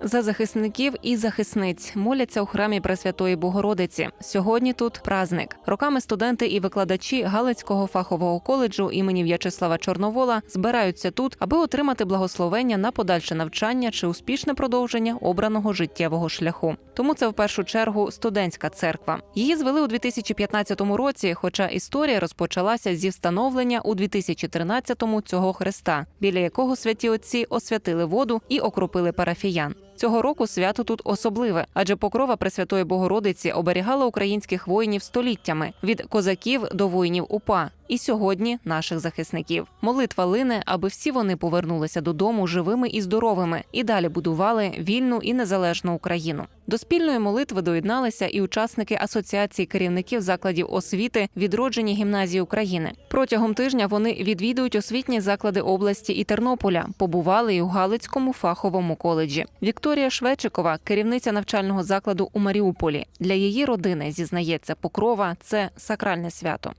за захисників і захисниць моляться у храмі Пресвятої Богородиці. Сьогодні тут праздник. Роками студенти і викладачі Галицького фахового коледжу імені В'ячеслава Чорновола збираються тут, аби отримати благословення на подальше навчання чи успішне продовження обраного життєвого шляху. Тому це в першу чергу студентська церква. Її звели у 2015 році, хоча історія розпочалася зі встановлення у 2013-му цього хреста, біля якого святі отці освятили воду і окропили парафіян. Цього року свято тут особливе, адже покрова Пресвятої Богородиці оберігала українських воїнів століттями від козаків до воїнів УПА. І сьогодні наших захисників. Молитва лине, аби всі вони повернулися додому живими і здоровими і далі будували вільну і незалежну Україну. До спільної молитви доєдналися і учасники асоціації керівників закладів освіти відроджені гімназії України. Протягом тижня вони відвідують освітні заклади області і Тернополя. Побували і у Галицькому фаховому коледжі. Вікторія Швечикова, керівниця навчального закладу у Маріуполі. Для її родини зізнається, покрова це сакральне свято.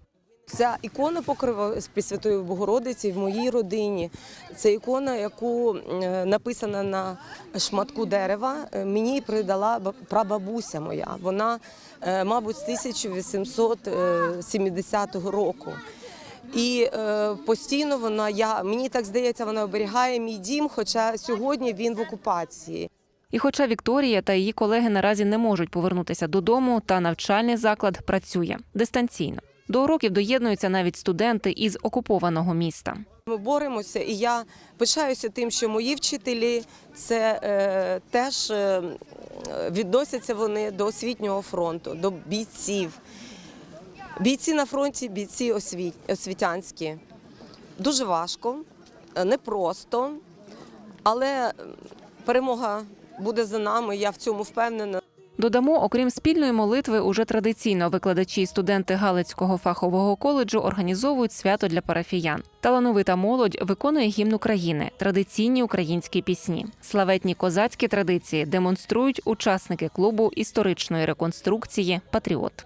Ця ікона покрива Пресвятої Богородиці в моїй родині. Це ікона, яку е, написана на шматку дерева. е, Мені придала ба- прабабуся моя. Вона, е, мабуть, з 1870 року. І е, постійно вона, я мені так здається, вона оберігає мій дім, хоча сьогодні він в окупації. І хоча Вікторія та її колеги наразі не можуть повернутися додому, та навчальний заклад працює дистанційно. До уроків доєднуються навіть студенти із окупованого міста. Ми боремося, і я пишаюся тим, що мої вчителі це е, теж е, відносяться вони до освітнього фронту, до бійців. Бійці на фронті, бійці освіт, освітянські. Дуже важко, е, непросто, але перемога буде за нами. Я в цьому впевнена. Додамо, окрім спільної молитви, уже традиційно викладачі і студенти Галицького фахового коледжу організовують свято для парафіян. Талановита молодь виконує гімн України, традиційні українські пісні. Славетні козацькі традиції демонструють учасники клубу історичної реконструкції Патріот.